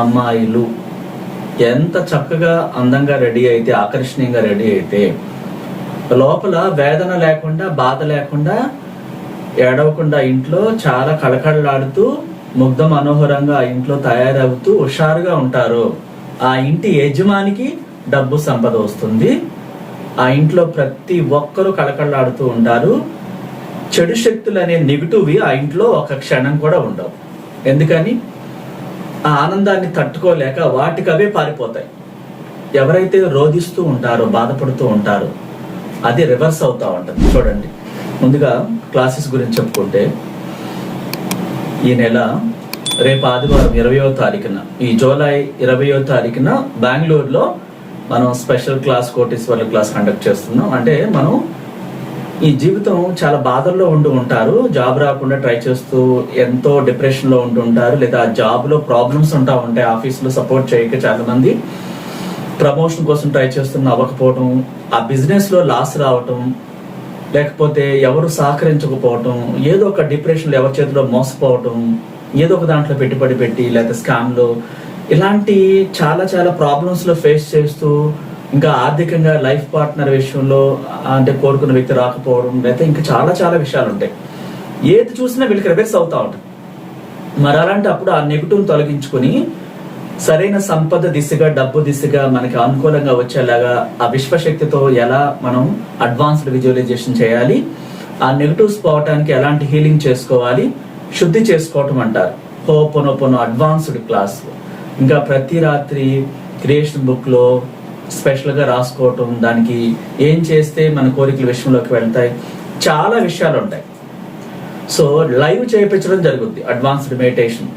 అమ్మాయిలు. ఎంత చక్కగా అందంగా రెడీ అయితే ఆకర్షణీయంగా రెడీ అయితే లోపల వేదన లేకుండా బాధ లేకుండా ఏడవకుండా ఇంట్లో చాలా కళకళలాడుతూ ముగ్ధ మనోహరంగా ఆ ఇంట్లో తయారవుతూ హుషారుగా ఉంటారు. ఆ ఇంటి యజమానికి డబ్బు సంపద వస్తుంది. ఆ ఇంట్లో ప్రతి ఒక్కరూ కళకళలాడుతూ ఉంటారు. చెడు శక్తులు అనే నెగిటివ్వి ఆ ఇంట్లో ఒక క్షణం కూడా ఉండవు. ఎందుకని? ఆ ఆనందాన్ని తట్టుకోలేక వాటికి అవే పారిపోతాయి. ఎవరైతే రోధిస్తూ ఉంటారో బాధపడుతూ ఉంటారో అది రివర్స్ అవుతా ఉంటుంది. చూడండి. ముందుగా క్లాసెస్ గురించి చెప్పుకుంటే ఈ నెల రేపు ఆదివారం ఇరవయో తారీఖున ఈ జూలై ఇరవయో తారీఖున బెంగళూరులో మనం స్పెషల్ క్లాస్ కోటీశ్వర్ల క్లాస్ కండక్ట్ చేస్తున్నాం. అంటే మనం ఈ జీవితం చాలా బాధల్లో ఉండి ఉంటారు. జాబ్ రాకుండా ట్రై చేస్తూ ఎంతో డిప్రెషన్లో ఉంటూ ఉంటారు. లేదా జాబ్లో ప్రాబ్లమ్స్ ఉంటా ఉంటాయి. ఆఫీస్లో సపోర్ట్ చేయక చాలా మంది ప్రమోషన్ కోసం ట్రై చేస్తున్న అవ్వకపోవటం ఆ బిజినెస్లో లాస్ రావటం లేకపోతే ఎవరు సహకరించకపోవటం ఏదో ఒక డిప్రెషన్ ఎవరి చేతిలో మోసపోవటం ఏదో ఒక దాంట్లో పెట్టుబడి పెట్టి లేదా స్కామ్లో ఇలాంటి చాలా చాలా ప్రాబ్లమ్స్లో ఫేస్ చేస్తూ ఇంకా ఆర్థికంగా లైఫ్ పార్ట్నర్ విషయంలో అంటే కోరుకున్న వ్యక్తి రాకపోవడం లేకపోతే ఇంకా చాలా చాలా విషయాలు ఉంటాయి. ఏది చూసినా వీళ్ళకి రివర్స్ అవుతా ఉంటుంది. మరి అలాంటి అప్పుడు ఆ నెగిటివ్ తొలగించుకొని సరైన సంపద దిశగా డబ్బు దిశగా మనకి అనుకూలంగా వచ్చేలాగా ఆ విశ్వశక్తితో ఎలా మనం అడ్వాన్స్డ్ విజువలైజేషన్ చేయాలి ఆ నెగిటివ్స్ పోవటానికి ఎలాంటి హీలింగ్ చేసుకోవాలి శుద్ధి చేసుకోవటం అంటారు. హోపోనోపోనో అడ్వాన్స్డ్ క్లాస్ ఇంకా ప్రతి రాత్రి క్రియేషన్ బుక్ స్పెషల్గా రాసుకోవటం దానికి ఏం చేస్తే మన కోరికల విషయంలోకి వెళ్తాయి చాలా విషయాలు ఉంటాయి. సో లైవ్ చేయించడం జరుగుద్ది. అడ్వాన్స్డ్ మెడిటేషన్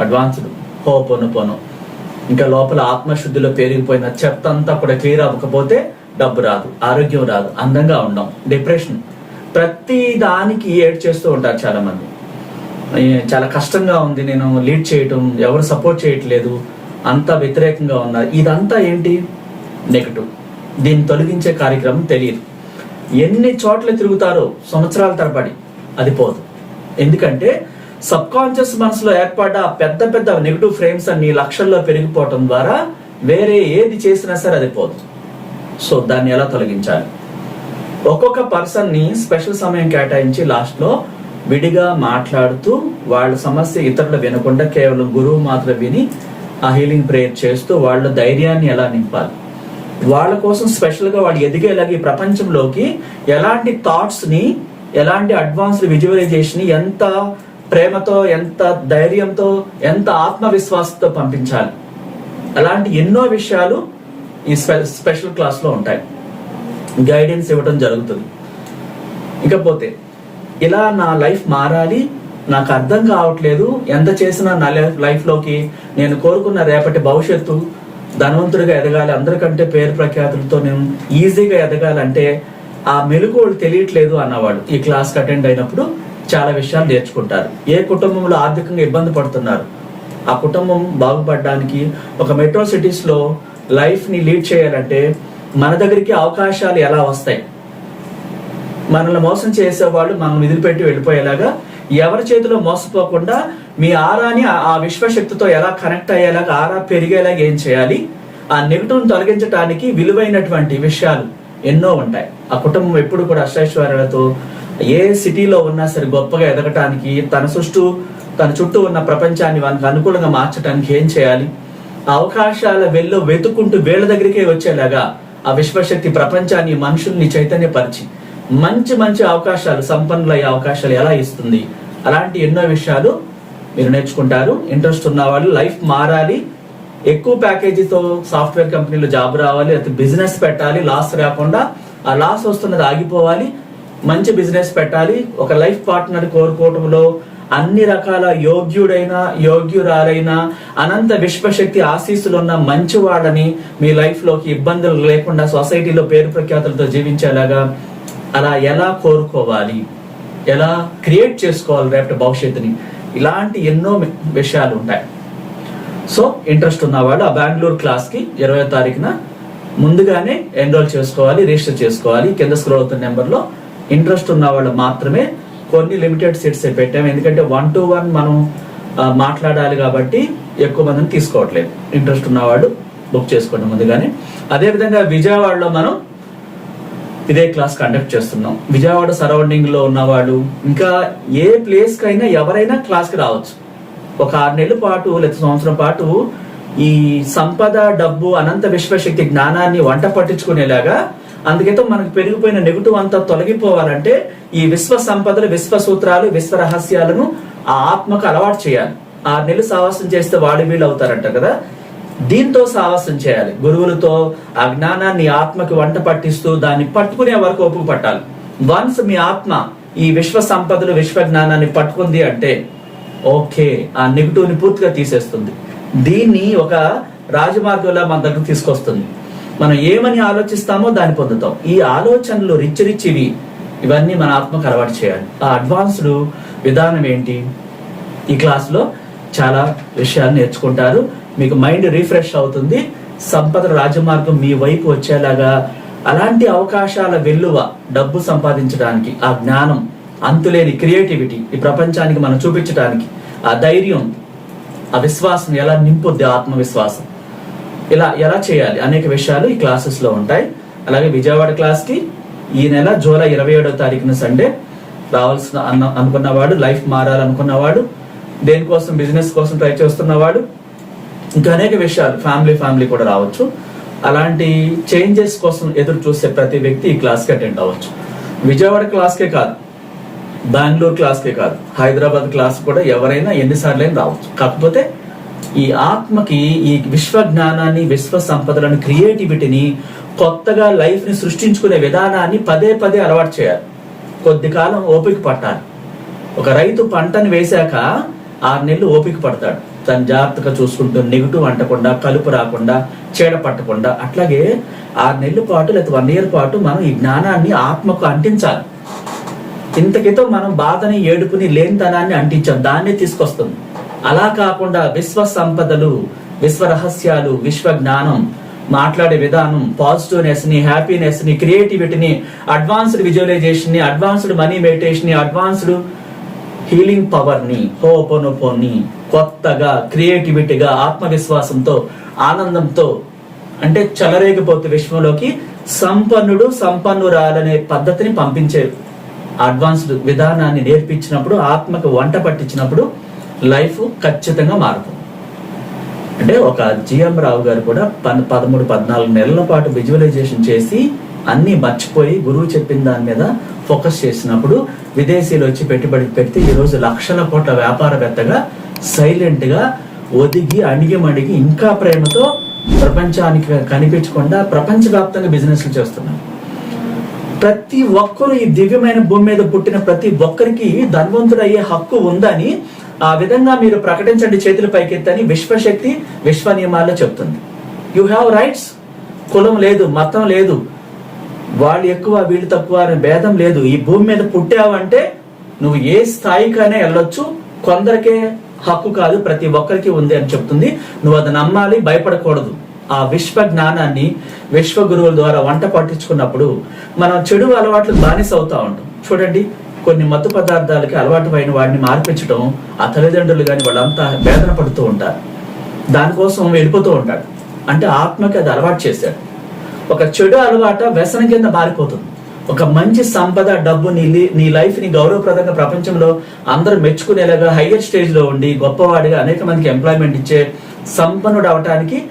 అడ్వాన్స్డ్ హోపోనోపోనో ఇంకా లోపల ఆత్మశుద్ధిలో పేరుకుపోయిన చెత్త అంతా కూడా క్లియర్ అవ్వకపోతే డబ్బు రాదు ఆరోగ్యం రాదు అందంగా ఉండం డిప్రెషన్. ప్రతి దానికి ఏడ్ చేస్తూ ఉంటారు చాలా మంది చాలా కష్టంగా ఉంది నేను లీడ్ చేయటం ఎవరు సపోర్ట్ చేయట్లేదు అంతా వ్యతిరేకంగా ఉన్నారు. ఇదంతా ఏంటి? నెగటివ్. దీన్ని తొలగించే కార్యక్రమం తెలియదు. ఎన్ని చోట్ల తిరుగుతారో సంవత్సరాల తరబడి అది పోదు. ఎందుకంటే సబ్ కాన్షియస్ మనసులో ఏర్పడ్డ పెద్ద పెద్ద నెగిటివ్ ఫ్రేమ్స్ అన్ని లక్షల్లో పెరిగిపోవటం ద్వారా వేరే ఏది చేసినా సరే అది పోదు. సో దాన్ని ఎలా తొలగించాలి? ఒక్కొక్క పర్సన్ని స్పెషల్ సమయం కేటాయించి లాస్ట్లో విడిగా మాట్లాడుతూ వాళ్ళ సమస్య ఇతరులు వినకుండా కేవలం గురువు మాత్రం విని ఆ హీలింగ్ ప్రేయర్ చేస్తూ వాళ్ళ ధైర్యాన్ని ఎలా నింపాలి? వాళ్ళ కోసం స్పెషల్గా వాళ్ళు ఎదిగేలాగా ఈ ప్రపంచంలోకి ఎలాంటి థాట్స్ని ఎలాంటి అడ్వాన్స్డ్ విజువలైజేషన్ ఎంత ప్రేమతో ఎంత ధైర్యంతో ఎంత ఆత్మవిశ్వాసంతో పంపించాలి. అలాంటి ఎన్నో విషయాలు ఈ స్పె- స్పెషల్ క్లాస్లో ఉంటాయి. గైడెన్స్ ఇవ్వడం జరుగుతుంది. ఇకపోతే ఇలా నా లైఫ్ మారాలి నాకు అర్థం కావట్లేదు ఎంత చేసినా నా లైఫ్ లైఫ్లోకి నేను కోరుకున్న రేపటి భవిష్యత్తు ధనవంతుడిగా ఎదగాలి. అందరికంటే పేరు ప్రఖ్యాతులతో నేను ఈజీగా ఎదగాలంటే ఆ మెలకువలు తెలియట్లేదు అన్నవాడు. ఈ క్లాస్కి అటెండ్ అయినప్పుడు చాలా విషయాలు నేర్చుకుంటారు. ఏ కుటుంబంలో ఆర్థికంగా ఇబ్బంది పడుతున్నారు? ఆ కుటుంబం బాగుపడడానికి ఒక మెట్రో సిటీస్లో లైఫ్ని లీడ్ చేయాలంటే మన దగ్గరికి అవకాశాలు ఎలా వస్తాయి? మనల్ని మోసం చేసేవాళ్ళు మనం వదిలిపెట్టి వెళ్ళిపోయేలాగా ఎవరి చేతిలో మోసపోకుండా మీ ఆరాని ఆ- విశ్వశక్తితో ఎలా కనెక్ట్ అయ్యేలాగా ఆరా పెరిగేలాగా ఏం చేయాలి? ఆ నెగిటివ్ని తొలగించడానికి విలువైనటువంటి విషయాలు ఎన్నో ఉంటాయి. ఆ కుటుంబం ఎప్పుడు కూడా అష్టైశ్వర్యాలతో ఏ సిటీలో ఉన్నా సరే గొప్పగా ఎదగటానికి తన చుట్టూ తన చుట్టూ ఉన్న ప్రపంచాన్ని వాళ్ళకి అనుకూలంగా మార్చడానికి ఏం చేయాలి? ఆ అవకాశాల వెళ్ళు వెతుక్కుంటూ వీళ్ళ దగ్గరికే వచ్చేలాగా ఆ విశ్వశక్తి ప్రపంచాన్ని మనుషుల్ని చైతన్యపరిచి మంచి మంచి అవకాశాలు సంపన్నులయ్యే అవకాశాలు ఎలా ఇస్తుంది? అలాంటి ఎన్నో విషయాలు మీరు నేర్చుకుంటారు. ఇంట్రెస్ట్ ఉన్న వాళ్ళు లైఫ్ మారాలి. ఎక్కువ ప్యాకేజీతో సాఫ్ట్వేర్ కంపెనీలో జాబ్ రావాలి. లేకపోతే బిజినెస్ పెట్టాలి. లాస్ రాకుండా ఆ లాస్ వస్తున్నది ఆగిపోవాలి. మంచి బిజినెస్ పెట్టాలి. ఒక లైఫ్ పార్ట్నర్ కోరుకోవటంలో అన్ని రకాల యోగ్యుడైన యోగ్యురాలైన అనంత విశ్వశక్తి ఆశీస్సులు ఉన్న మంచి వాళ్ళని మీ లైఫ్లోకి ఇబ్బందులు లేకుండా సొసైటీలో పేరు ప్రఖ్యాతులతో జీవించేలాగా అలా ఎలా కోరుకోవాలి? ఎలా క్రియేట్ చేసుకోవాలి రేపటి భవిష్యత్తుని? ఇలాంటి ఎన్నో విషయాలు ఉంటాయి. సో ఇంట్రెస్ట్ ఉన్నవాళ్ళు ఆ బెంగళూరు క్లాస్కి ఇరవై తారీఖున ముందుగానే ఎన్రోల్ చేసుకోవాలి రిజిస్టర్ చేసుకోవాలి. కింద స్క్రోల్ అవుతున్న నెంబర్లో ఇంట్రెస్ట్ ఉన్న వాళ్ళు మాత్రమే కొన్ని లిమిటెడ్ సీట్స్ పెట్టాము. ఎందుకంటే వన్ టు వన్ మనం మాట్లాడాలి కాబట్టి ఎక్కువ మందిని తీసుకోవట్లేదు. ఇంట్రెస్ట్ ఉన్నవాడు బుక్ చేసుకోండి ముందుగానే. అదేవిధంగా విజయవాడలో మనం ఇదే క్లాస్ కండక్ట్ చేస్తున్నాం. విజయవాడ సరౌండింగ్లో ఉన్నవాళ్ళు ఇంకా ఏ ప్లేస్ కైనా ఎవరైనా క్లాస్కి రావచ్చు. ఒక ఆరు నెలల పాటు లేదా సంవత్సరం పాటు ఈ సంపద డబ్బు అనంత విశ్వశక్తి జ్ఞానాన్ని వంట పట్టించుకునేలాగా అందుకైతే మనకు పెరిగిపోయిన నెగిటివ్ అంతా తొలగిపోవాలంటే ఈ విశ్వ సంపదలు విశ్వ సూత్రాలు విశ్వ రహస్యాలను ఆ ఆత్మకు అలవాటు చేయాలి. ఆరు నెలలు సావాసం చేస్తే వాడి వీళ్ళు అవుతారంట కదా. దీంతో సాహసం చేయాలి. గురువులతో ఆ జ్ఞానాన్ని ఆత్మకి వంట పట్టిస్తూ దాన్ని పట్టుకునే వరకు ఒప్పుకు పట్టాలి. వన్స్ మీ ఆత్మ ఈ విశ్వ సంపదలు విశ్వ జ్ఞానాన్ని పట్టుకుంది అంటే ఓకే ఆ నెగిటివ్ని పూర్తిగా తీసేస్తుంది. దీన్ని ఒక రాజమార్గంలో మన దగ్గర తీసుకొస్తుంది. మనం ఏమని ఆలోచిస్తామో దాన్ని పొందుతాం. ఈ ఆలోచనలు రిచ్ రిచ్ ఇవి ఇవన్నీ మన ఆత్మకు అలవాటు చేయాలి. ఆ అడ్వాన్స్డ్ విధానం ఏంటి? ఈ క్లాస్లో చాలా విషయాలు నేర్చుకుంటారు. మీకు మైండ్ రీఫ్రెష్ అవుతుంది. సంపద రాజమార్గం మీ వైపు వచ్చేలాగా అలాంటి అవకాశాల వెల్లువ డబ్బు సంపాదించడానికి ఆ జ్ఞానం అంతులేని క్రియేటివిటీ ఈ ప్రపంచానికి మనం చూపించడానికి ఆ ధైర్యం ఆ విశ్వాసం ఎలా నింపుద్ది ఆత్మవిశ్వాసం? ఇలా ఎలా చేయాలి? అనేక విషయాలు ఈ క్లాసెస్లో ఉంటాయి. అలాగే విజయవాడ క్లాస్కి ఈ నెల జూలై ఇరవై ఏడో తారీఖున సండే రావాల్సిన అన్న అనుకున్నవాడు లైఫ్ మారాలనుకున్నవాడు దేనికోసం బిజినెస్ కోసం ట్రై చేస్తున్నవాడు ఇంకా అనేక విషయాలు ఫ్యామిలీ ఫ్యామిలీ కూడా రావచ్చు. అలాంటి చేంజెస్ కోసం ఎదురు చూసే ప్రతి వ్యక్తి ఈ క్లాస్కి అటెండ్ అవ్వచ్చు. విజయవాడ క్లాస్కే కాదు బెంగళూరు క్లాస్కే కాదు హైదరాబాద్ క్లాస్ కూడా ఎవరైనా ఎన్నిసార్లు రావచ్చు. కాకపోతే ఈ ఆత్మకి ఈ విశ్వ జ్ఞానాన్ని విశ్వ సంపదలను క్రియేటివిటీని కొత్తగా లైఫ్ని సృష్టించుకునే విధానాన్ని పదే పదే అలవాటు చేయాలి. కొద్ది కాలం ఓపిక పట్టాలి. ఒక రైతు పంటను వేశాక ఆరు నెలలు ఓపిక పడతాడు. తను జాగ్రత్తగా చూసుకుంటూ నెగిటివ్ అంటకుండా కలుపు రాకుండా చీడ పట్టకుండా అట్లాగే ఆరు నెలల పాటు లేదా వన్ ఇయర్ పాటు మనం ఈ జ్ఞానాన్ని ఆత్మకు అంటించాలి. ఇంతకితో మనం బాధని ఏడుపుని లేనితనాన్ని అంటించాం దాన్నే తీసుకొస్తుంది. అలా కాకుండా విశ్వ సంపదలు విశ్వ రహస్యాలు విశ్వ జ్ఞానం మాట్లాడే విధానం పాజిటివ్నెస్ని హ్యాపీనెస్ని క్రియేటివిటీని అడ్వాన్స్డ్ విజువలైజేషన్ని అడ్వాన్స్డ్ మనీ మెడిటేషన్ని అడ్వాన్స్డ్ హీలింగ్ పవర్ని హోపోనోపోని కొత్తగా క్రియేటివిటీగా ఆత్మవిశ్వాసంతో ఆనందంతో అంటే చెలరేగిపోతే విశ్వంలోకి సంపన్నుడు సంపన్నురాలనే పద్ధతిని పంపించే అడ్వాన్స్డ్ విధానాన్ని నేర్పించినప్పుడు ఆత్మకు వంట పట్టించినప్పుడు లైఫ్ ఖచ్చితంగా మారుతుంది. అంటే ఒక జిఎం రావు గారు కూడా పన్- పదమూడు పద్నాలుగు నెలల పాటు విజువలైజేషన్ చేసి అన్నీ మర్చిపోయి గురువు చెప్పిన దాని మీద ఫోకస్ చేసినప్పుడు విదేశీయులు వచ్చి పెట్టుబడి పెడితే ఈరోజు లక్షల కోట్ల వ్యాపారవేత్తగా సైలెంట్గా ఒదిగి అణిగి మణిగి ఇంకా ప్రేమతో ప్రపంచానికి కనిపించకుండా ప్రపంచవ్యాప్తంగా బిజినెస్లు చేస్తున్నారు. ప్రతి ఒక్కరు ఈ దివ్యమైన భూమి మీద పుట్టిన ప్రతి ఒక్కరికి ధన్వంతుడు అయ్యే హక్కు ఉందని ఆ విధంగా మీరు ప్రకటించండి చేతులు పైకెత్తని విశ్వశక్తి విశ్వ నియమాల్లో చెప్తుంది. యు హ్యావ్ రైట్స్ కులం లేదు మతం లేదు వాళ్ళు ఎక్కువ వీళ్ళు తక్కువ అనే భేదం లేదు. ఈ భూమి మీద పుట్టావంటే నువ్వు ఏ స్థాయికైనా వెళ్ళొచ్చు. కొందరికే హక్కు కాదు ప్రతి ఒక్కరికి ఉంది అని చెప్తుంది. నువ్వు అది నమ్మాలి భయపడకూడదు. ఆ విశ్వ జ్ఞానాన్ని విశ్వ గురువుల ద్వారా వంట పట్టించుకున్నప్పుడు మనం చెడు అలవాట్లు బానిస అవుతా ఉంటాం. చూడండి కొన్ని మత్తు పదార్థాలకి అలవాటు అయిన వాడిని మార్పించడం ఆ తల్లిదండ్రులు కానీ వాళ్ళంతా వేదన పడుతూ ఉంటారు. దానికోసం వెళ్ళిపోతూ ఉంటాడు అంటే ఆత్మకి అది అలవాటు చేశాడు ఒక చెడు అలవాట వ్యసనం కింద మారిపోతుంది. ఒక మంచి సంపద డబ్బు నీ నీ లైఫ్ని గౌరవప్రదంగా ప్రపంచంలో అందరూ మెచ్చుకునేలాగా హయ్యర్ స్టేజ్లో ఉండి గొప్పవాడిగా అనేక మందికి ఎంప్లాయ్మెంట్ ఇచ్చే సంపన్నుడు అవటానికి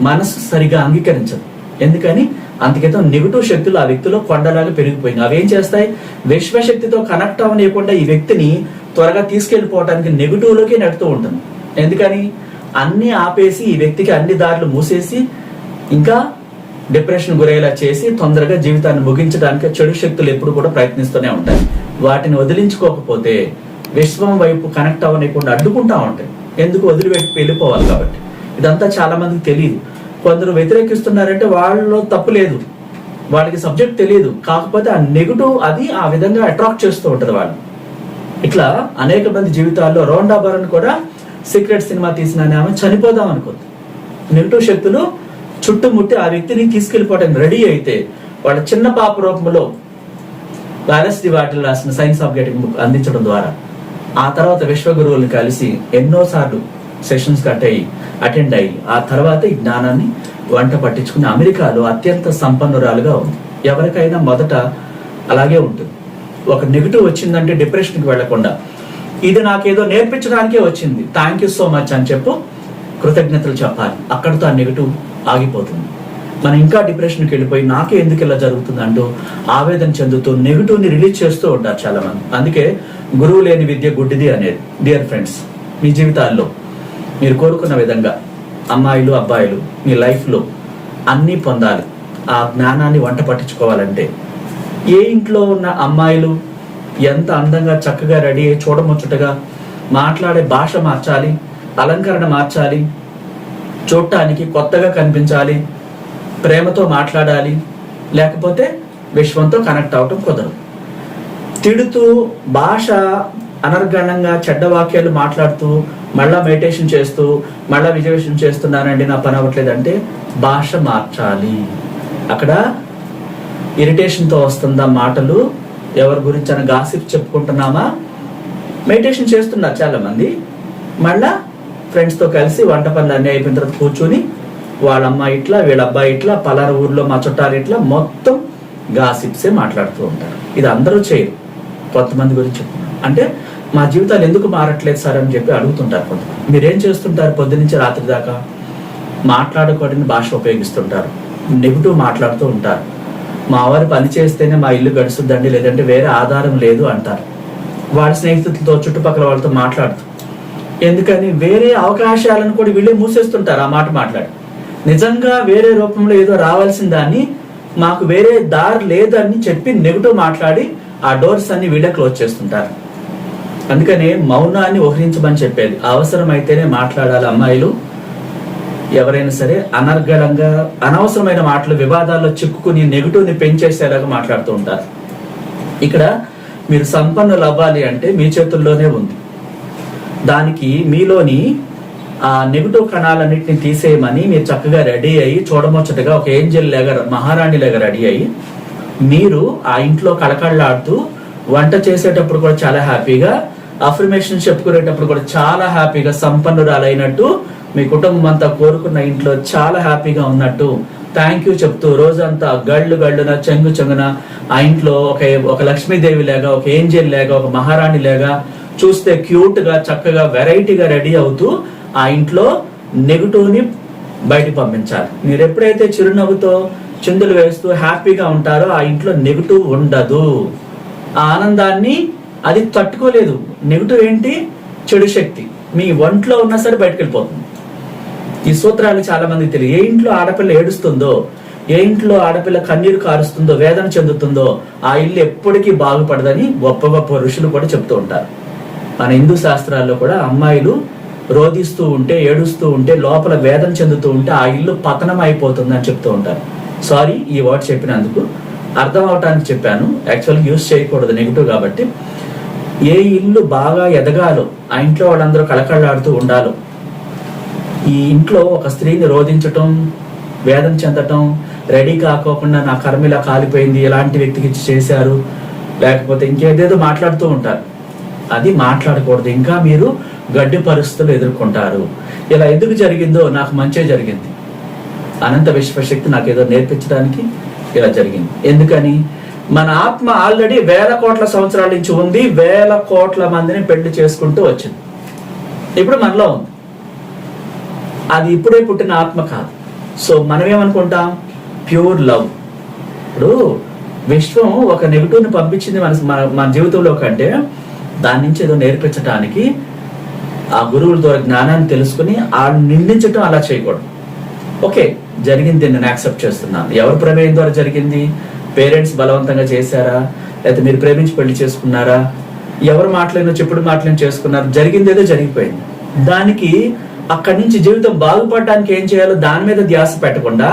మనసు సరిగా అంగీకరించదు. ఎందుకని? అందుకేతం నెగిటివ్ శక్తులు ఆ వ్యక్తిలో కొండలాగా పెరిగిపోయింది. ఏం చేస్తాయి? విశ్వశక్తితో కనెక్ట్ అవ్వనీయకుండా ఈ వ్యక్తిని త్వరగా తీసుకెళ్ళిపోవటానికి నెగటివ్లోకే నెడుతూ ఉంటుంది. ఎందుకని? అన్నీ ఆపేసి ఈ వ్యక్తికి అన్ని దారులు మూసేసి ఇంకా డిప్రెషన్ గురయ్యేలా చేసి తొందరగా జీవితాన్ని ముగించడానికి చెడు శక్తులు ఎప్పుడు కూడా ప్రయత్నిస్తూనే ఉంటాయి. వాటిని వదిలించుకోకపోతే విశ్వం వైపు కనెక్ట్ అవ్వనీయకుండా అడ్డుకుంటా ఉంటాయి. ఎందుకు? వదిలిపెట్టి వెళ్ళిపోవాలి కాబట్టి. ఇదంతా చాలా మందికి తెలియదు కొందరు వ్యతిరేకిస్తున్నారంటే వాళ్ళలో తప్పు లేదు. వాళ్ళకి సబ్జెక్ట్ తెలియదు కాకపోతే ఆ నెగిటివ్ అది ఆ విధంగా అట్రాక్ట్ చేస్తూ ఉంటుంది వాళ్ళు. ఇట్లా అనేక మంది జీవితాల్లో రోండా బరన్ కూడా సీక్రెట్ సినిమా తీసిన ఆమె చనిపోదాం అనుకుంది. నెగిటివ్ శక్తులు చుట్టుముట్టి ఆ వ్యక్తిని తీసుకెళ్ళిపోవడానికి రెడీ అయితే వాళ్ళ చిన్న పాప రూపంలో వ్యాలెస్ ది వాటిల్ రాసిన సైన్స్ ఆఫ్ గెటింగ్ బుక్ అందించడం ద్వారా ఆ తర్వాత విశ్వగురువుని కలిసి ఎన్నోసార్లు సెషన్స్ కట్ అయ్యి అటెండ్ అయ్యి ఆ తర్వాత ఈ జ్ఞానాన్ని వంట పట్టించుకుని అమెరికాలో అత్యంత సంపన్నురాలుగా ఉంది. ఎవరికైనా మొదట అలాగే ఉంటుంది. ఒక నెగిటివ్ వచ్చిందంటే డిప్రెషన్కి వెళ్ళకుండా ఇది నాకేదో నేర్పించడానికే వచ్చింది థ్యాంక్ యూ సో మచ్ అని చెప్పు కృతజ్ఞతలు చెప్పాలి. అక్కడితో ఆ నెగిటివ్ ఆగిపోతుంది. మనం ఇంకా డిప్రెషన్కి వెళ్ళిపోయి నాకే ఎందుకు ఇలా జరుగుతుంది అంటూ ఆవేదన చెందుతూ నెగిటివ్ని రిలీజ్ చేస్తూ ఉంటారు చాలామంది. అందుకే గురువు లేని విద్య గుడ్డిది అనేది. డియర్ ఫ్రెండ్స్ మీ జీవితాల్లో మీరు కోరుకున్న విధంగా అమ్మాయిలు అబ్బాయిలు మీ లైఫ్లో అన్నీ పొందాలి. ఆ జ్ఞానాన్ని వంట పట్టించుకోవాలంటే ఏ ఇంట్లో ఉన్న అమ్మాయిలు ఎంత అందంగా చక్కగా రెడీ అయ్యి చూడముచ్చటగా మాట్లాడే భాష మార్చాలి అలంకరణ మార్చాలి చూడటానికి కొత్తగా కనిపించాలి ప్రేమతో మాట్లాడాలి లేకపోతే విశ్వంతో కనెక్ట్ అవటం కుదరదు. తిడుతూ భాష అనర్గణంగా చెడ్డ వాక్యాలు మాట్లాడుతూ మళ్ళా మెడిటేషన్ చేస్తూ మళ్ళా విజయవేషన్ చేస్తున్నానండి నా పని అవ్వట్లేదంటే భాష మార్చాలి. అక్కడ ఇరిటేషన్తో వస్తుందా మాటలు? ఎవరి గురించి అని గాసిప్ చెప్పుకుంటున్నామా? మెడిటేషన్ చేస్తున్నారు చాలా మంది మళ్ళా ఫ్రెండ్స్తో కలిసి వంట పనులు అన్నీ అయిపోయిన తర్వాత కూర్చుని వాళ్ళ అమ్మాయి ఇట్లా వీళ్ళ అబ్బాయి ఇట్లా పలానా ఊర్లో మా చుట్టాలు ఇట్లా మొత్తం గాసిప్సే మాట్లాడుతూ ఉంటారు. ఇది అందరూ చేయరు. కొంతమంది గురించి చెప్తున్నారు అంటే మా జీవితాలు ఎందుకు మారట్లేదు సార్ అని చెప్పి అడుగుతుంటారు కొంతమంది. మీరేం చేస్తుంటారు పొద్దునుంచి రాత్రి దాకా? మాట్లాడకూడని భాష ఉపయోగిస్తుంటారు. నెగిటివ్ మాట్లాడుతూ ఉంటారు. మా వారు పని చేస్తేనే మా ఇల్లు గడుస్తుందండి లేదంటే వేరే ఆధారం లేదు అంటారు. వాళ్ళ స్నేహితులతో చుట్టుపక్కల వాళ్ళతో మాట్లాడుతూ ఎందుకని వేరే అవకాశాలను కూడా వీళ్ళే మూసేస్తుంటారు ఆ మాట మాట్లాడి. నిజంగా వేరే రూపంలో ఏదో రావాల్సిన దాన్ని మాకు వేరే దారి లేదని చెప్పి నెగిటివ్ మాట్లాడి ఆ డోర్స్ అన్ని వీళ్ళే క్లోజ్ చేస్తుంటారు. అందుకనే మౌనాన్ని ఓహరించమని చెప్పేది. అవసరమైతేనే మాట్లాడాలి అమ్మాయిలు. ఎవరైనా సరే అనర్గళంగా అనవసరమైన మాటలు వివాదాల్లో చిక్కుకుని నెగిటివ్ని పెంచేసేలాగా మాట్లాడుతూ ఉంటారు. ఇక్కడ మీరు సంపన్నులు అవ్వాలి అంటే మీ చేతుల్లోనే ఉంది. దానికి మీలోని ఆ నెగిటివ్ కణాలన్నింటిని తీసేయమని మీరు చక్కగా రెడీ అయ్యి చూడముచ్చటగా ఒక ఏంజల్ లేగా మహారాణి లేగా రెడీ అయ్యి మీరు ఆ ఇంట్లో కళకళలాడుతూ వంట చేసేటప్పుడు కూడా చాలా హ్యాపీగా అఫర్మేషన్ చెప్పుకునేటప్పుడు కూడా చాలా హ్యాపీగా సంపన్నురాలైనట్టు మీ కుటుంబం అంతా కోరుకున్న ఇంట్లో చాలా హ్యాపీగా ఉన్నట్టు థ్యాంక్ యూ చెప్తూ రోజంతా గళ్ళు గళ్ళున చెంగు చెంగున ఆ ఇంట్లో ఒక ఒక లక్ష్మీదేవి లేగా ఒక ఏంజల్ లేగా ఒక మహారాణి లేగా చూస్తే క్యూట్గా చక్కగా వెరైటీగా రెడీ అవుతూ ఆ ఇంట్లో నెగిటివ్ని బయటికి పంపించాలి. మీరు ఎప్పుడైతే చిరునవ్వుతో చిందులు వేస్తూ హ్యాపీగా ఉంటారో ఆ ఇంట్లో నెగిటివ్ ఉండదు. ఆ ఆనందాన్ని అది తట్టుకోలేదు. నెగిటివ్ ఏంటి? చెడు శక్తి. మీ ఒంట్లో ఉన్నా సరే బయటకు వెళ్ళిపోతుంది. ఈ సూత్రాలు చాలా మందికి తెలియదు. ఏ ఇంట్లో ఆడపిల్ల ఏడుస్తుందో ఏ ఇంట్లో ఆడపిల్ల కన్నీరు కారుస్తుందో వేదన చెందుతుందో ఆ ఇల్లు ఎప్పటికీ బాగుపడదని గొప్ప గొప్ప ఋషులు కూడా చెప్తూ ఉంటారు. మన హిందూ శాస్త్రాల్లో కూడా అమ్మాయిలు రోధిస్తూ ఉంటే ఏడుస్తూ ఉంటే లోపల వేదన చెందుతూ ఉంటే ఆ ఇల్లు పతనం అయిపోతుంది అని చెప్తూ ఉంటారు. సారీ ఈ వర్డ్ చెప్పినందుకు. అర్థం అవటానికి చెప్పాను. యాక్చువల్గా యూస్ చేయకూడదు నెగిటివ్ కాబట్టి. ఏ ఇల్లు బాగా ఎదగాలో ఆ ఇంట్లో వాళ్ళందరూ కళకళలాడుతూ ఉండాలో ఈ ఇంట్లో ఒక స్త్రీని రోధించటం వేదన చెందటం రెడీ కాకోకుండా నా కర్మ ఇలా కాలిపోయింది ఎలాంటి వ్యక్తికి ఇచ్చి చేశారు లేకపోతే ఇంకేదేదో మాట్లాడుతూ ఉంటారు. అది మాట్లాడకూడదు. ఇంకా మీరు గడ్డి పరిస్థితులు ఎదుర్కొంటారు. ఇలా ఎందుకు జరిగిందో నాకు మంచే జరిగింది. అనంత విశ్వశక్తి నాకు ఏదో నేర్పించడానికి ఇలా జరిగింది. ఎందుకని? మన ఆత్మ ఆల్రెడీ వేల కోట్ల సంవత్సరాల నుంచి ఉంది. వేల కోట్ల మందిని పెళ్ళి చేసుకుంటూ వచ్చింది. ఇప్పుడు మనలో ఉంది. అది ఇప్పుడే పుట్టిన ఆత్మ కాదు. సో మనం ఏమనుకుంటాం? Pure love. ఇప్పుడు విశ్వం ఒక నెగిటివ్ని పంపించింది మన మన మన జీవితంలో కంటే దాని నుంచి ఏదో నేర్పించడానికి ఆ గురువుల ద్వారా జ్ఞానాన్ని తెలుసుకుని ఆ నిందించడం అలా చేయకూడదు. ఓకే జరిగింది నేను యాక్సెప్ట్ చేస్తున్నాను. ఎవరు ప్రమేయం ద్వారా జరిగింది? పేరెంట్స్ బలవంతంగా చేశారా? లేకపోతే మీరు ప్రేమించి పెళ్ళి చేసుకున్నారా? ఎవరు మాట్లాడినో చెప్పుడు మాట్లాడిన చేసుకున్నారు? జరిగింది ఏదో జరిగిపోయింది. దానికి అక్కడి నుంచి జీవితం బాగుపడడానికి ఏం చేయాలో దాని మీద ధ్యాస పెట్టకుండా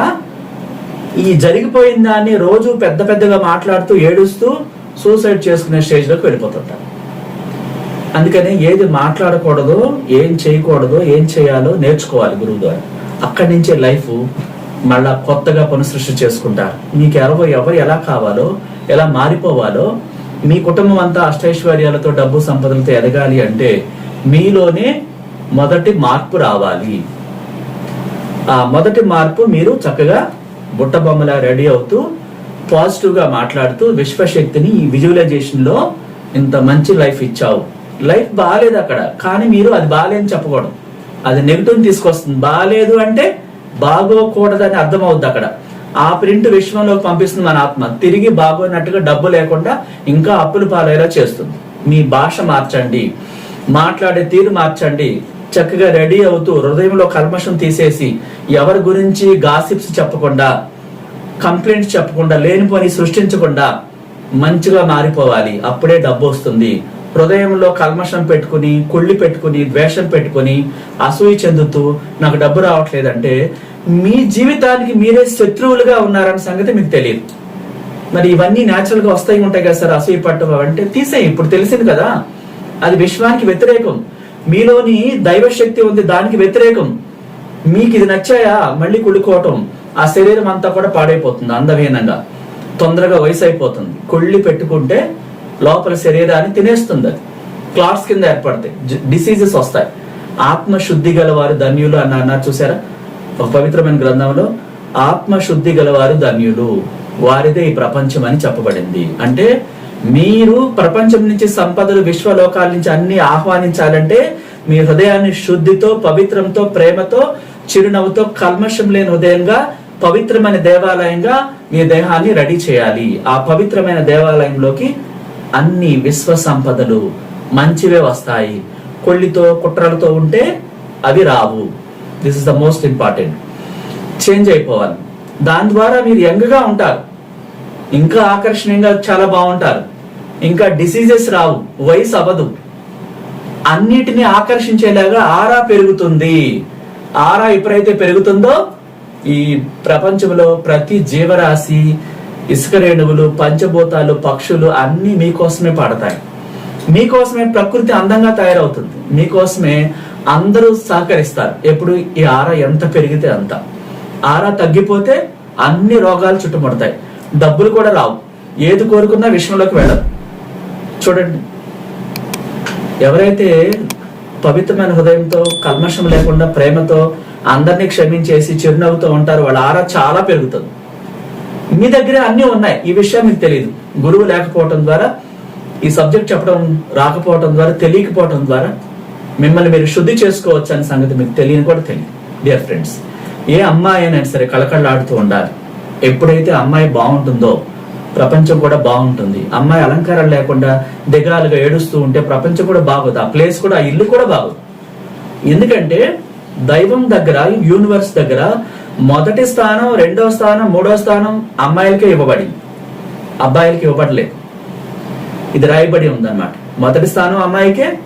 ఈ జరిగిపోయిన దాన్ని రోజు పెద్ద పెద్దగా మాట్లాడుతూ ఏడుస్తూ సూసైడ్ చేసుకునే స్టేజ్లోకి వెళ్ళిపోతుంటారు. అందుకని ఏది మాట్లాడకూడదో ఏం చేయకూడదో ఏం చేయాలో నేర్చుకోవాలి గురువు ద్వారా అక్కడి నుంచే లైఫ్ మళ్ళా కొత్తగా పునఃసృష్టి చేసుకుంటారు. మీకు ఎవరు ఎవరు ఎలా కావాలో ఎలా మారిపోవాలో మీ కుటుంబం అంతా అష్టైశ్వర్యాలతో డబ్బు సంపదలతో ఎదగాలి అంటే మీలోనే మొదటి మార్పు రావాలి. ఆ మొదటి మార్పు మీరు చక్కగా బుట్ట బొమ్మలా రెడీ అవుతూ పాజిటివ్గా మాట్లాడుతూ విశ్వశక్తిని ఈ విజువలైజేషన్లో ఇంత మంచి లైఫ్ ఇచ్చావు. లైఫ్ బాగాలేదు అక్కడ. కానీ మీరు అది బాగాలేదని చెప్పకూడదు. అది నెగిటివ్ తీసుకొస్తుంది. బాగాలేదు అంటే బాగోకూడదని అర్థం అవుద్ది అక్కడ. ఆ ప్రింట్ విశ్వంలోకి పంపిస్తుంది మన ఆత్మ. తిరిగి బాగోనట్టుగా డబ్బు లేకుండా ఇంకా అప్పులు పాలయ్యేలా చేస్తుంది. మీ భాష మార్చండి. మాట్లాడే తీరు మార్చండి. చక్కగా రెడీ అవుతూ హృదయంలో కల్మషం తీసేసి ఎవరి గురించి గాసిప్స్ చెప్పకుండా కంప్లైంట్స్ చెప్పకుండా లేనిపోని సృష్టించకుండా మంచిగా మారిపోవాలి. అప్పుడే డబ్బు వస్తుంది. హృదయంలో కల్మషం పెట్టుకుని కుళ్ళి పెట్టుకుని ద్వేషం పెట్టుకుని అసూయ చెందుతూ నాకు డబ్బు రావట్లేదంటే మీ జీవితానికి మీరే శత్రువులుగా ఉన్నారన్న సంగతి మీకు తెలియదు. మరి ఇవన్నీ న్యాచురల్గా వస్తాయి ఉంటాయి కదా సార్ అసూయ పట్టు అంటే తీసేయి ఇప్పుడు తెలిసింది కదా. అది విశ్వానికి వ్యతిరేకం. మీలోని దైవ శక్తి ఉంది దానికి వ్యతిరేకం. మీకు ఇది నచ్చాయా? మళ్ళీ కుళ్ళుకోవటం. ఆ శరీరం అంతా కూడా పాడైపోతుంది అందహీనంగా తొందరగా వయసు అయిపోతుంది కుళ్ళి పెట్టుకుంటే లోపల శరీరాన్ని తినేస్తుంది. అది క్లాట్స్ కింద ఏర్పడతాయి. డిసీజెస్ వస్తాయి. ఆత్మశుద్ధి గలవారు ధన్యులు అన్న అన్నారు చూసారా? ఒక పవిత్రమైన గ్రంథంలో ఆత్మశుద్ధి గలవారు ధన్యులు. వారిదే ఈ ప్రపంచం అని చెప్పబడింది. అంటే మీరు ప్రపంచం నుంచి సంపదలు విశ్వలోకాల నుంచి అన్ని ఆహ్వానించాలంటే మీ హృదయాన్ని శుద్ధితో పవిత్రంతో ప్రేమతో చిరునవ్వుతో కల్మషం లేని హృదయంగా పవిత్రమైన దేవాలయంగా మీ దేహాన్ని రెడీ చేయాలి. ఆ పవిత్రమైన దేవాలయంలోకి అన్ని విశ్వ సంపదలు మంచివే వస్తాయి. కొళ్ళితో కుట్రలతో ఉంటే అవి రావు. This is the most important change అయిపోవాలి. దాని ద్వారా మీరు యంగ్గా ఉంటారు. ఇంకా ఆకర్షణీయంగా చాలా బాగుంటారు. ఇంకా డిసీజెస్ రావు. వయసు అవ్వదు. అన్నిటిని ఆకర్షించేలాగా ఆరా పెరుగుతుంది. ఆరా ఎప్పుడైతే పెరుగుతుందో ఈ ప్రపంచంలో ప్రతి జీవరాశి ఇసుక రేణువులు పంచభూతాలు పక్షులు అన్ని మీకోసమే పాడతాయి. మీకోసమే ప్రకృతి అందంగా తయారవుతుంది. మీకోసమే అందరూ సహకరిస్తారు. ఎప్పుడు ఈ ఆరా ఎంత పెరిగితే అంత. ఆరా తగ్గిపోతే అన్ని రోగాలు చుట్టుముడతాయి. డబ్బులు కూడా రావు. ఏది కోరుకున్నా విషయంలోకి వెళ్ళదు. చూడండి. ఎవరైతే పవిత్రమైన హృదయంతో కల్మషం లేకుండా ప్రేమతో అందరినీ క్షమించేసి చిరునవ్వుతో ఉంటారో వాళ్ళ ఆరా చాలా పెరుగుతుంది. మీ దగ్గర అన్నీ ఉన్నాయి. ఈ విషయం మీకు తెలియదు గురువు లేకపోవటం ద్వారా ఈ సబ్జెక్ట్ చెప్పడం రాకపోవటం ద్వారా తెలియకపోవటం ద్వారా మిమ్మల్ని మీరు శుద్ధి చేసుకోవచ్చు అనే సంగతి మీకు తెలియని కూడా తెలియదు. డియర్ ఫ్రెండ్స్ ఏ అమ్మాయి అయినా సరే కళకళలాడుతూ ఉండాలి. ఎప్పుడైతే అమ్మాయి బాగుంటుందో ప్రపంచం కూడా బాగుంటుంది. అమ్మాయి అలంకారం లేకుండా దిగాలుగా ఏడుస్తూ ఉంటే ప్రపంచం కూడా బాగోదు. ఆ ప్లేస్ కూడా ఆ ఇల్లు కూడా బాగోదు. ఎందుకంటే దైవం దగ్గర యూనివర్స్ దగ్గర మొదటి స్థానం రెండో స్థానం మూడో స్థానం అమ్మాయిలకే ఇవ్వబడింది. అబ్బాయిలకి ఇవ్వబడలేదు. ఇది రాయబడి ఉందన్నమాట. మొదటి స్థానం అమ్మాయికే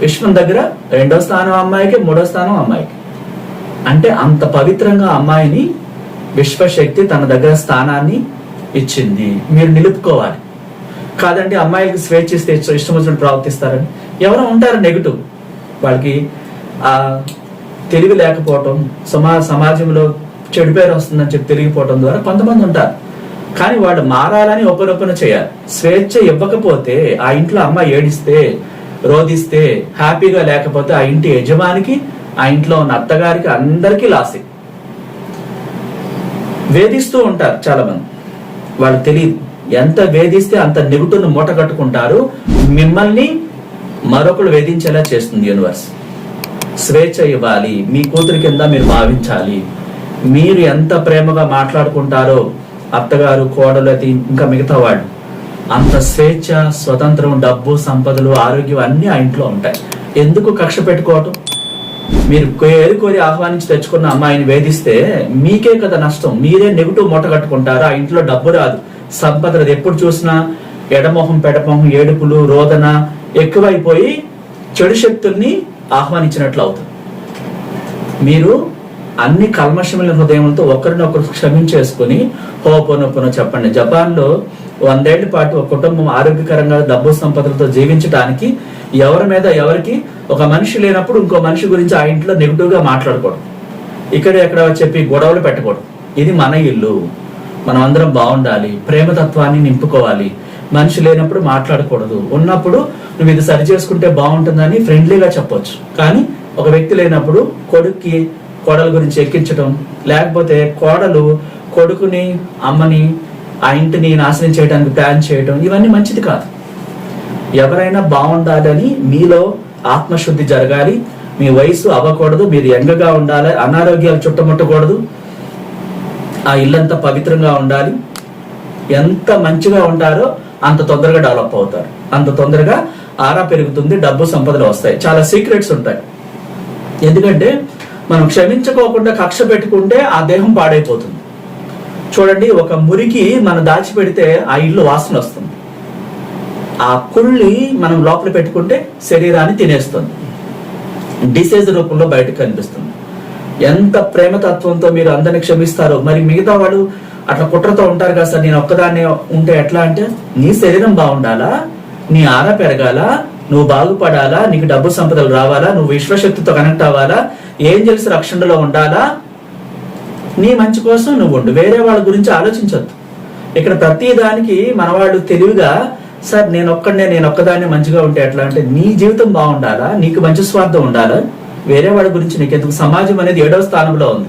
విశ్వం దగ్గర రెండో స్థానం అమ్మాయికి మూడో స్థానం అమ్మాయికి. అంటే అంత పవిత్రంగా అమ్మాయిని విశ్వశక్తి తన దగ్గర స్థానాన్ని ఇచ్చింది. మీరు నిలుపుకోవాలి. కాదంటే అమ్మాయిలకి స్వేచ్ఛ ఇస్తే ఇష్ట- ఇష్టం వచ్చినట్టు ప్రవర్తిస్తారని. ఎవరో ఉంటారు నెగిటివ్. వాళ్ళకి తెలివి లేకపోవటం సమా సమాజంలో చెడు పేరు వస్తుందని చెప్పి తిరిగిపోవటం ద్వారా కొంతమంది ఉంటారు. కానీ వాళ్ళు మారాలని ఒప్పనొప్పన చేయాలి. స్వేచ్ఛ ఇవ్వకపోతే ఆ ఇంట్లో అమ్మ ఏడిస్తే రోధిస్తే హ్యాపీగా లేకపోతే ఆ ఇంటి యజమానికి ఆ ఇంట్లో ఉన్న అత్తగారికి అందరికీ లాసే. వేధిస్తూ ఉంటారు చాలా మంది వాళ్ళు తెలియదు. ఎంత వేధిస్తే అంత నిగుటును మూట కట్టుకుంటారు. మిమ్మల్ని మరొకరు వేధించేలా చేస్తుంది యూనివర్స్. స్వేచ్ఛ ఇవ్వాలి. మీ కూతురి కింద మీరు భావించాలి. మీరు ఎంత ప్రేమగా మాట్లాడుకుంటారో అత్తగారు కోడలు అది ఇంకా మిగతా వాళ్ళు. అంత స్వేచ్ఛ స్వతంత్రం డబ్బు సంపదలు ఆరోగ్యం అన్ని ఆ ఇంట్లో ఉంటాయి. ఎందుకు కక్ష పెట్టుకోవటం? మీరు కోరి కోరి ఆహ్వానించి తెచ్చుకున్న అమ్మాయిని వేధిస్తే మీకే కదా నష్టం. మీరే నెగిటివ్ మూట కట్టుకుంటారు. ఆ ఇంట్లో డబ్బు రాదు. సంపద రాదు. ఎప్పుడు చూసినా ఎడమొహం పెడమొహం ఏడుపులు రోదన ఎక్కువైపోయి చెడు శక్తుల్ని ఆహ్వానించినట్లు అవుతుంది మీరు అన్ని కల్మషముల హృదయంతో ఒకరినొకరు క్షమించేసుకుని హోపోనొప్పునో చెప్పండి. జపాన్లో వందేళ్ళ పాటు ఒక కుటుంబం ఆరోగ్యకరంగా డబ్బు సంపదలతో జీవించడానికి ఎవరి మీద ఎవరికి ఒక మనిషి లేనప్పుడు ఇంకో మనిషి గురించి ఆ ఇంట్లో నెగిటివ్గా మాట్లాడకూడదు. ఇక్కడ ఎక్కడ చెప్పి గొడవలు పెట్టకూడదు. ఇది మన ఇల్లు. మనం అందరం బాగుండాలి. ప్రేమతత్వాన్ని నింపుకోవాలి. మనిషి లేనప్పుడు మాట్లాడకూడదు. ఉన్నప్పుడు నువ్వు ఇది సరి చేసుకుంటే బాగుంటుందని ఫ్రెండ్లీగా చెప్పొచ్చు. కానీ ఒక వ్యక్తి లేనప్పుడు కొడుక్కి కోడల గురించి ఎక్కించడం లేకపోతే కోడలు కొడుకుని అమ్మని ఆ ఇంటిని నాశనం చేయడానికి ప్లాన్ చేయడం ఇవన్నీ మంచిది కాదు. ఎవరైనా బాగుండాలని మీలో ఆత్మశుద్ధి జరగాలి. మీ వయసు అవ్వకూడదు మీరు యంగగా ఉండాలి అనారోగ్యాలు చుట్టముట్టకూడదు. ఆ ఇల్లంతా పవిత్రంగా ఉండాలి. ఎంత మంచిగా ఉంటారో అంత తొందరగా డెవలప్ అవుతారు. అంత తొందరగా ఆరా పెరుగుతుంది డబ్బు సంపదలు వస్తాయి. చాలా సీక్రెట్స్ ఉంటాయి. ఎందుకంటే మనం క్షమించుకోకుండా కక్ష పెట్టుకుంటే ఆ దేహం పాడైపోతుంది. చూడండి ఒక మురికి మనం దాచిపెడితే ఆ ఇల్లు వాసన వస్తుంది. ఆ కుళ్ళి మనం లోపల పెట్టుకుంటే శరీరాన్ని తినేస్తుంది. డిసీజ్ రూపంలో బయటకు కనిపిస్తుంది. ఎంత ప్రేమతత్వంతో మీరు అందరిని క్షమిస్తారో మరి మిగతా వాళ్ళు అట్లా కుట్రతో ఉంటారు కదా సార్ నేను ఒక్కదాన్ని ఉంటే ఎట్లా అంటే నీ శరీరం బాగుండాలా? నీ ఆరా పెరగాల? నువ్వు బాగుపడాలా? నీకు డబ్బు సంపదలు రావాలా? నువ్వు విశ్వశక్తితో కనెక్ట్ అవ్వాలా? ఏం తెలిసి రక్షణలో ఉండాలా? నీ మంచి కోసం నువ్వు ఉండు. వేరే వాళ్ళ గురించి ఆలోచించొద్దు. ఇక్కడ ప్రతి దానికి మనవాళ్ళు తెలివిగా సార్ నేను ఒక్కడనే నేను ఒక్కదాన్ని మంచిగా ఉంటే ఎట్లా అంటే నీ జీవితం బాగుండాలా? నీకు మంచి స్వార్థం ఉండాలా? వేరే వాళ్ళ గురించి నీకెందుకు? సమాజం అనేది ఏడవ స్థానంలో ఉంది.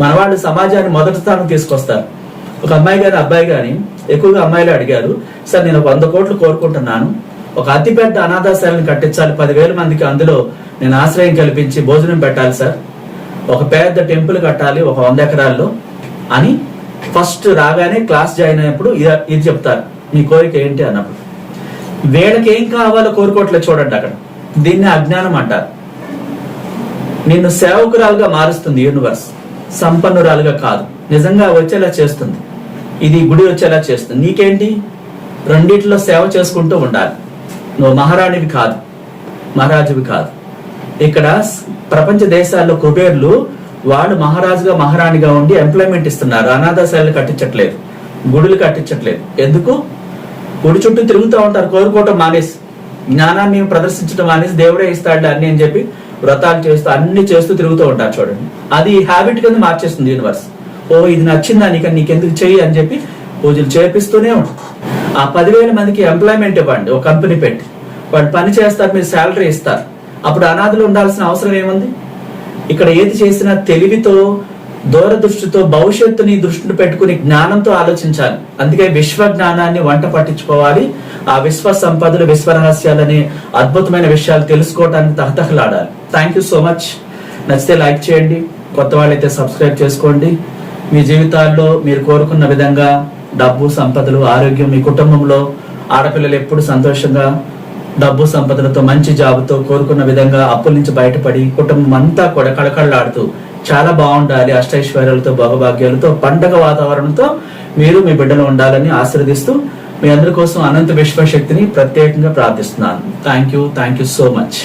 మనవాళ్ళు సమాజాన్ని మొదటి స్థానం తీసుకొస్తారు. ఒక అమ్మాయి కానీ అబ్బాయి కానీ ఎక్కువగా అమ్మాయిలు అడిగారు సార్ నేను వంద కోట్లు కోరుకుంటున్నాను. ఒక అతిపెద్ద అనాథాశాలను కట్టించాలి పదివేల మందికి అందులో నేను ఆశ్రయం కల్పించి భోజనం పెట్టాలి సార్. ఒక పెద్ద టెంపుల్ కట్టాలి ఒక వంద ఎకరాల్లో అని ఫస్ట్ రాగానే క్లాస్ జాయిన్ అయినప్పుడు ఇది ఇది చెప్తారు మీ కోరిక ఏంటి? అన్నప్పుడు. వీళ్ళకి ఏం కావాలో కోరుకోవట్లేదు చూడండి అక్కడ. దీన్ని అజ్ఞానం అంటారు. నిన్ను సేవకురాలుగా మారుస్తుంది యూనివర్స్. సంపన్నురాలుగా కాదు. నిజంగా వచ్చేలా చేస్తుంది. ఇది గుడి వచ్చేలా చేస్తుంది. నీకేంటి? రెండిట్లో సేవ చేసుకుంటూ ఉండాలి. నువ్వు మహారాణివి కాదు. మహారాజువి కాదు. ఇక్కడ ప్రపంచ దేశాల్లో కుబేర్లు వాళ్ళు మహారాజుగా మహారాణిగా ఉండి ఎంప్లాయ్మెంట్ ఇస్తున్నారు. అనాథాశాలను కట్టించట్లేదు. గుడులు కట్టించట్లేదు. ఎందుకు? గుడి చుట్టూ తిరుగుతూ ఉంటారు. కోరుకోవటం మానేసి. జ్ఞానాన్ని ప్రదర్శించడం మానేసి దేవుడే ఇస్తాడు అన్ని అని చెప్పి వ్రతాలు చేస్తూ అన్ని చేస్తూ తిరుగుతూ ఉంటారు చూడండి. అది హ్యాబిట్ కింద మార్చేస్తుంది యూనివర్స్ ఓ ఇది నచ్చిందా నీకు? నీకెందుకు చెయ్యి అని చెప్పి పూజలు చేపిస్తూనే ఉంటాం. ఆ పదివేల మందికి ఎంప్లాయ్మెంట్ ఇవ్వండి ఒక కంపెనీ పెట్టి. వాళ్ళు పని చేస్తారు మీరు శాలరీ ఇస్తారు. అప్పుడు అనాథలు ఉండాల్సిన అవసరం ఏముంది? ఇక్కడ ఏది చేసినా తెలివితో దూరదృష్టితో భవిష్యత్తుని దృష్టిని పెట్టుకుని జ్ఞానంతో ఆలోచించాలి. అందుకే విశ్వ జ్ఞానాన్ని వంట పట్టించుకోవాలి. ఆ విశ్వ సంపదలు విశ్వ రహస్యాలని అద్భుతమైన విషయాలు తెలుసుకోవడానికి తహతహలాడాలి. థ్యాంక్ యూ సో మచ్ నచ్చితే లైక్ చేయండి. కొత్త వాళ్ళైతే సబ్స్క్రైబ్ చేసుకోండి. మీ జీవితాల్లో మీరు కోరుకున్న విధంగా డబ్బు సంపదలు ఆరోగ్యం మీ కుటుంబంలో ఆడపిల్లలు ఎప్పుడు సంతోషంగా డబ్బు సంపదలతో మంచి జాబుతో కోరుకున్న విధంగా అప్పుల నుంచి బయటపడి కుటుంబం అంతా కూడా కళకళలాడుతూ చాలా బాగుండాలి అష్టైశ్వర్యాలతో భోగభాగ్యాలతో పండగ వాతావరణంతో మీరు మీ బిడ్డలు ఉండాలని ఆశీర్వదిస్తూ మీ అందరి కోసం అనంత విశ్వశక్తిని ప్రత్యేకంగా ప్రార్థిస్తున్నాను. Thank you thank you so much